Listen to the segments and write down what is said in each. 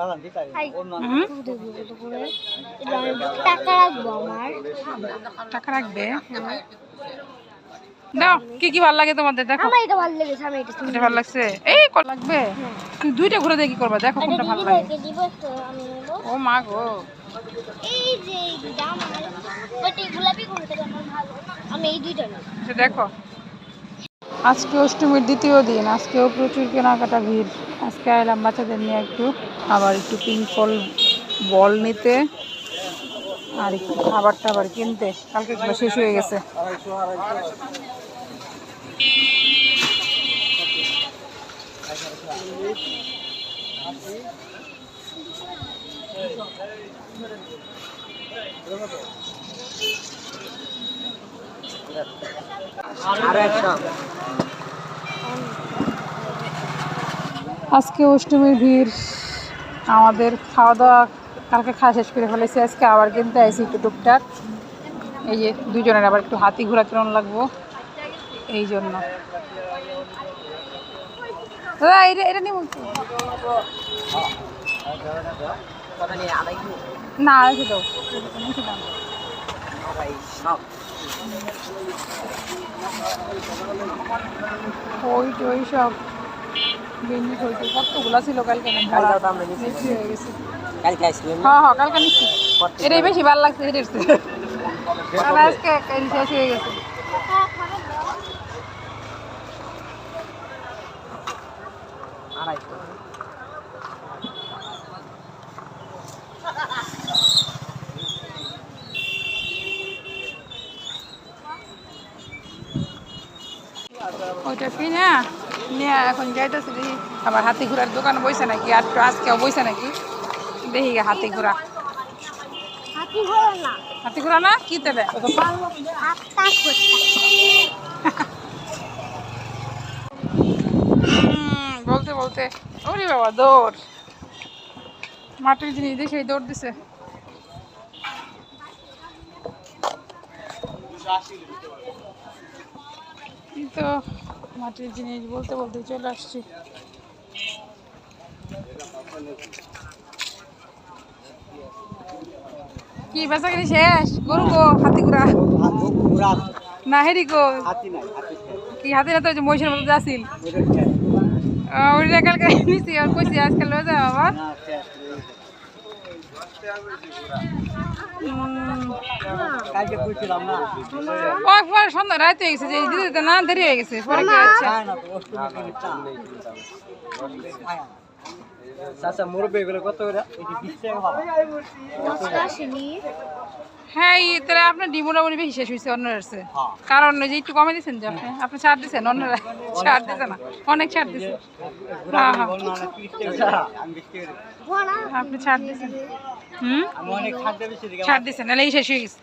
হুম? টাকা রাখব আমার টাকা রাখবে? দাও কি কি ভালো লাগে তোমাদের দেখো। আমার এটা ভালো লেগেছে আমি এটা এটা ভালো লাগছে? এই কত লাগবে? তুমি দুইটা ঘুরে দিয়ে কি করবা? দেখো কোনটা ভালো লাগে। দিদিভাইকে দিব তো আমি নেব। ও মা গো। এই যে এই বাট এই গোলাপি কোনটা আমার ভালো। আমি এই দুইটা নেব। দেখো। আজকে অষ্টমীর দ্বিতীয় দিন আজকেও প্রচুর কেনাকাটা ভিড়। আজকে এলাম বাচ্চাদের নিয়ে একটু। আবার একটু পিঙ্ক ফল বল নিতে আর একটু খাবার টাবার কিনতে। কালকে শেষ হয়ে গেছে। আজকে অষ্টমীর ভিড়। আমাদের খাওয়া দাওয়া কালকে খাওয়া শেষ করে ফেলেছি, আজকে আবার কিনতে আইসি একটু টুকটাক। এই যে দুজনের আবার একটু হাতি ঘোরা কেমন লাগবো, এই জন্য। এটা নিব না ওই সব। গেঞ্জি হইতে কতগুলা ছিল কালকে না? বেশি হয়ে গেছে। কালকে আইসক্রিম হ্যাঁ হ্যাঁ কালকে নিচ্ছি। এটাই বেশি ভালো লাগছে এটার আজকে শেষ হয়ে গেছে। ওইটা কিনা নিয়ে এখন যাইতেছে দেখি আবার হাতি ঘোড়ার দোকান বইছে নাকি? আর তো আজকেও বইছে নাকি? দেখি হাতি ঘোড়া। হাতি হলো না। হাতি ঘোড়া না? কি দেবে বলতে বলতে। ওরে বাবা দৌড়। মাটির জিনিস দেখে দৌড় দিছে। তো মাটির জিনিস বলতে বলতে চলে আসছি। কি বেচা কিনি শেষ? গরু গো, হাতি ঘোড়া না, হেরি গো। কি হাতি না তো মহিষের মতো যাচ্ছিল ওইটা আজকাল যাও একবার সন্ধ্যা রাত হয়ে গেছে যে দিতে দিতে না দেরি হয়ে গেছে পরে কি আচ্ছা মুরব্বী এগুলো কত করে? হ্যাঁ এই তাহলে আপনার ডি মোটামুটি বেশি শেষ হয়েছে অন্যের আছে। হ্যাঁ। কারণ যে একটু কমে দিচ্ছেন যে আপনি আপনি ছাড় দিচ্ছেন অন্যরা ছাড় দিচ্ছে না। অনেক ছাড় দিচ্ছে হ্যাঁ হ্যাঁ। আপনি ছাড় দিচ্ছেন হুম? ছাড় দিচ্ছেন নাহলে এই শেষ হয়ে গেছে।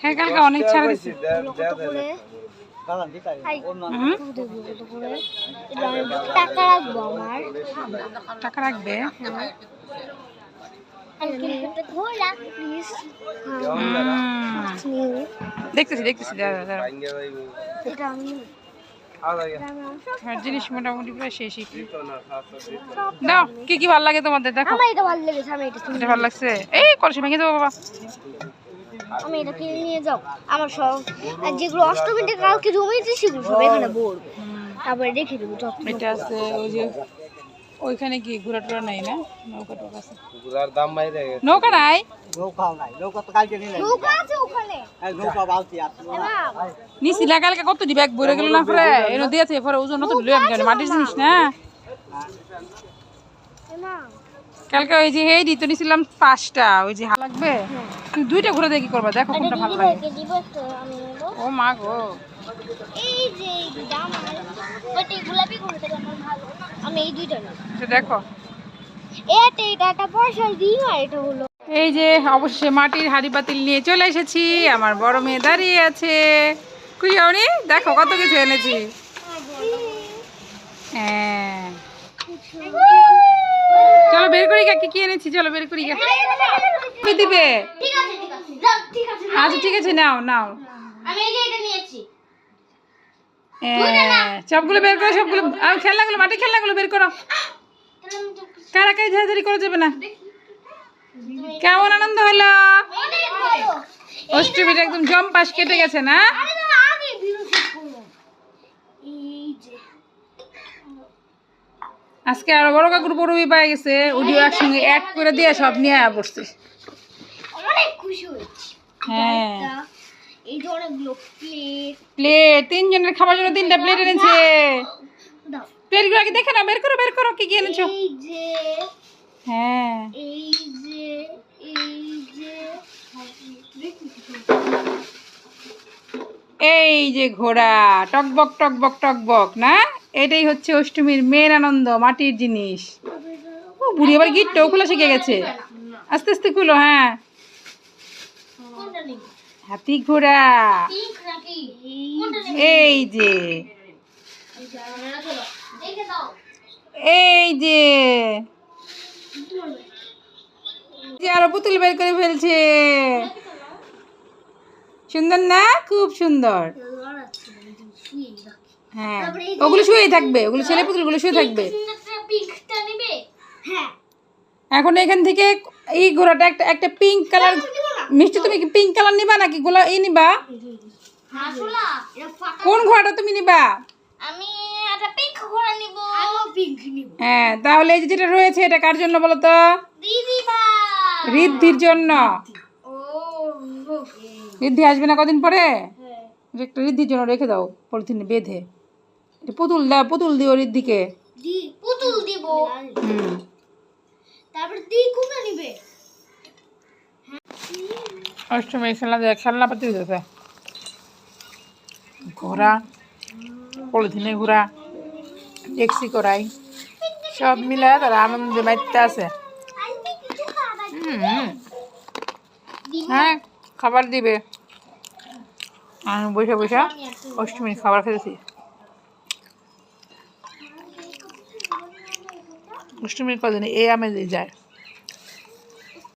হ্যাঁ কালকে অনেক ছাড় দিচ্ছে টাকা রাখব আমার। টাকা রাখবে। দেখতেছি দেখতেছি হ্যাঁ জিনিস মোটামুটি প্রায় শেষই। দাও। কি কি ভালো লাগে তোমাদের দেখো। আমার এটা ভালো লেগেছে আমি এটা এটা ভালো লাগছে? এই কলসি ভেঙে দেবো বাবা। আমি এটা কিনে নিয়ে যাও। আমার সব আর যেগুলো অষ্টমীতে কালকে জমিয়েছে সেগুলো সব এখানে বলব তারপরে রেখে দেবো এটা আছে ওই যে ওইখানে কি ঘোরা টোরা নাই না? নৌকা টোকা আছে। দাম বাইরে নৌকা নাই? নৌকাও নাই নৌকা তো কালকে নিলে নৌকা আছে ওখানে। নৌকা বালতি আছে। নিছি লাগালকে কত দি ব্যাগ বইরে গেল না পরে? এনে দিয়েছে পরে ওজন তো লই আমি মাটির জিনিস না? কালকে ওই যে এই দিতে নিছিলাম পাঁচটা ওই যে লাগবে। তুমি দুইটা ঘুরে কি করবা দেখো কোনটা ভালো লাগে। ও মা গো। এই যে এই বাট এই গোলাপি কোনটা আমার ভালো। আমি এই দুইটা নেব। দেখো। এটা এটা পয়সা দিই এটা হলো। এই যে অবশেষে মাটির হাড়ি পাতিল নিয়ে চলে এসেছি। আমার বড় মেয়ে দাঁড়িয়ে আছে। দেখো কত কিছু এনেছি। হ্যাঁ। বের করি গা, কি কি এনেছি? চলো বের করি গা। কি দিবে? ঠিক আছে ঠিক আছে যাও, ঠিক আছে আচ্ছা ঠিক আছে নাও নাও। সবগুলো বের করো সবগুলো আর খেলনাগুলো মাটির খেলনাগুলো বের করো। কিছু কারাকারি ঝাড়াঝাড়ি করা যাবে না? কেমন আনন্দ হলো? অষ্টমীটা একদম জম পাশ কেটে গেছে না আরে না আগে ভিডিও শেষ করব এই যে আজকে আরও বড় কাকুর পড়বি পাই গেছে ওডিও একসঙ্গে অ্যাড করে দিয়ে সব নিয়ে আয়া পড়ছে। অনেক খুশি হয়েছি। হ্যাঁ। এই যে অনেকগুলো প্লেট প্লেট তিনজনের খাবার জন্য তিনটা প্লেট এনেছে। দাও। প্লেটগুলো আগে দেখে না বের করো বের করো কি কি এনেছো। এই যে হ্যাঁ। এই যে এই যে এই যে ঘোড়া টকবক টকবক টকবক না? এটাই হচ্ছে অষ্টমীর মেন আনন্দ, মাটির জিনিস। ও বুড়ি আবার গিটটাও খোলা শিখে গেছে। আস্তে আস্তে খুলো হ্যাঁ। হাতি ঘোড়া। এই যে। এই যে আরও পুতুল বের করে ফেলছে। সুন্দর না? খুব সুন্দর। হ্যাঁ। ওগুলো শুয়ে থাকবে ওগুলো ছেলে পুতুলগুলো শুয়ে থাকবে। পিঙ্কটা নিবে? হ্যাঁ। এখন এখান থেকে এই ঘোড়াটা একটা একটা পিঙ্ক কালার মিষ্টি তুমি কি পিঙ্ক কালার নিবা নাকি গোলা এই নিবা? আসলা এটা ফাটা কোন ঘোড়াটা তুমি নিবা? আমি একটা পিঙ্ক ঘোড়া নিব। আমিও পিঙ্ক নিব। হ্যাঁ তাহলে এই যে যেটা রয়েছে এটা কার জন্য বলো তো? দিদি বা। ঋদ্ধির জন্য। ও ঋদ্ধি। আসবে না কদিন পরে? হ্যাঁ এটা একটা ঋদ্ধির জন্য রেখে দাও পলিথিনে বেঁধে। এটা পুতুল দাও পুতুল দিও ঋদ্ধিকে। পুতুল দিব। হুম। তারপর দি কোনটা নিবে। অষ্টমী খেলনা দেয় খেলনা পাতি দিতেছে। ঘোড়া পলিথিনে ঘোড়া ট্যাক্সি করাই সব তারা আনন্দে মাইতে আছে। হুম। হ্যাঁ খাবার দিবে। আমি বসে বসে। অষ্টমীর খাবার খেতেছি। অষ্টমীর কদিনে এই আমেজে যায়।